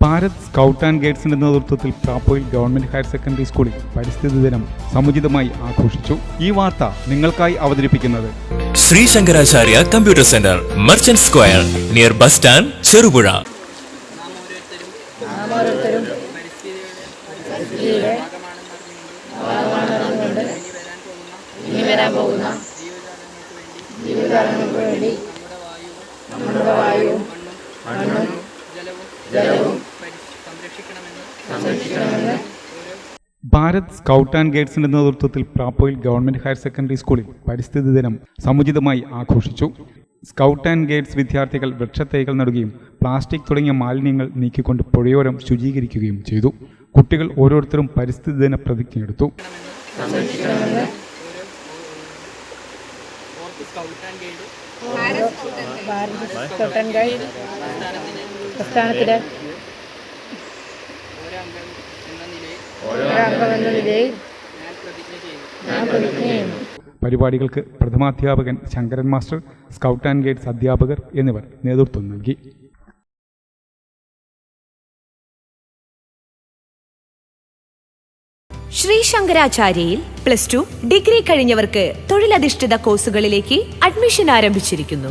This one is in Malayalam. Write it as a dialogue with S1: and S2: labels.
S1: ഭാരത് സ്കൗട്ട് ആൻഡ് ഗൈഡ്സിന്റെ നേതൃത്വത്തിൽ പ്രാപ്പോയിൽ ഗവൺമെന്റ് ഹയർ സെക്കൻഡറി സ്കൂളിൽ പരിസ്ഥിതി ദിനം സമുചിതമായി ആഘോഷിച്ചു. ഈ വാർത്ത നിങ്ങൾക്കായി അവതരിപ്പിക്കുന്നത്
S2: Shri Shankaracharya computer centre merchant square near bus stand Cherupuzha.
S3: ജീവിതകാലങ്ങൾക്ക് വേണ്ടി നമ്മുടെ വായുവും മണ്ണും ജലവും സംരക്ഷിക്കണമെന്ന്
S1: ഭാരത് സ്കൗട്ട് ആൻഡ് ഗൈഡ്സിന്റെ നേതൃത്വത്തിൽ പ്രാപ്പോയിൽ ഗവൺമെന്റ് ഹയർ സെക്കൻഡറി സ്കൂളിൽ പരിസ്ഥിതി ദിനം സമുചിതമായി ആഘോഷിച്ചു. സ്കൗട്ട് ആൻഡ് ഗൈഡ്സ് വിദ്യാർത്ഥികൾ വൃക്ഷത്തൈകൾ നടുകയും പ്ലാസ്റ്റിക് തുടങ്ങിയ മാലിന്യങ്ങൾ നീക്കിക്കൊണ്ട് പുഴയോരം ശുചീകരിക്കുകയും ചെയ്തു. കുട്ടികൾ ഓരോരുത്തരും പരിസ്ഥിതി ദിന പ്രതിജ്ഞയെടുത്തു.
S3: Bharat scout and guide. എന്ന നിലയിൽ ഞാൻ പ്രതിജ്ഞ ചെയ്യുന്നു.
S1: പരിപാടികൾക്ക് പ്രഥമാധ്യാപകൻ Sankaran master scout and guides അധ്യാപകർ എന്നിവർ നേതൃത്വം നൽകി.
S4: ശ്രീ ശങ്കരാചാര്യയിൽ പ്ലസ് ടു ഡിഗ്രി കഴിഞ്ഞവർക്ക് തൊഴിലധിഷ്ഠിത കോഴ്സുകളിലേക്ക് അഡ്മിഷൻ ആരംഭിച്ചിരിക്കുന്നു.